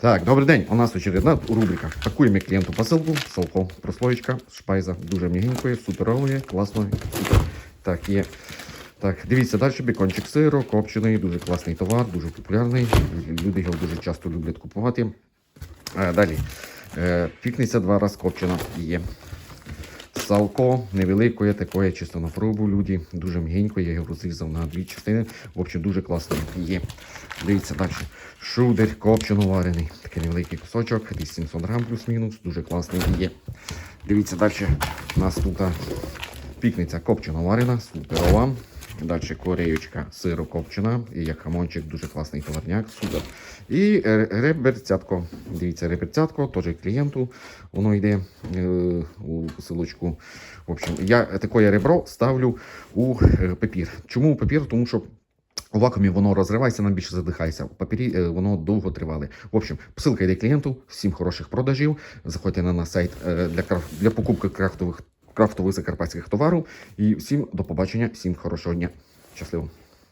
Так, добрий день. У нас очередна рубрика. Пакуємо клієнту посилку, салко, прослоєчка, шпайза. Дуже м'ягенької, суперової, класної. Супер. Так, є. Так, дивіться, далі бікончик сиру, копчений, дуже класний товар, дуже популярний. Люди його дуже часто люблять купувати. А, далі. Е, пікниця два рази копчена є. Салко невеликої, такої чисто на пробу люди. Дуже м'ягенько, я його розрізав на дві частини. В общем, дуже класно є. Дивіться далі. Шудер копчено варений. Такий невеликий кусочок, десь 700 грам плюс-мінус. Дуже класний є. Дивіться далі. У нас тут пікниця копчено варена, суперова. Далі кореючка сиро копчена, і як хамончик, дуже класний товарняк, супер. І е, реберцятко. Дивіться, реберцятко, теж клієнту. Воно йде е, у посилочку. В общем, я таке ребро ставлю у е, папір. Чому у папір? Тому що у вакуумі воно розривається, нам більше задихається. У папірі е, воно довго тривале. В общем, посилка йде клієнту. Всім хороших продажів. Заходьте на наш сайт для, для покупки крафтових, крафтових закарпатських товарів. І всім до побачення, всім хорошого дня. Щасливо!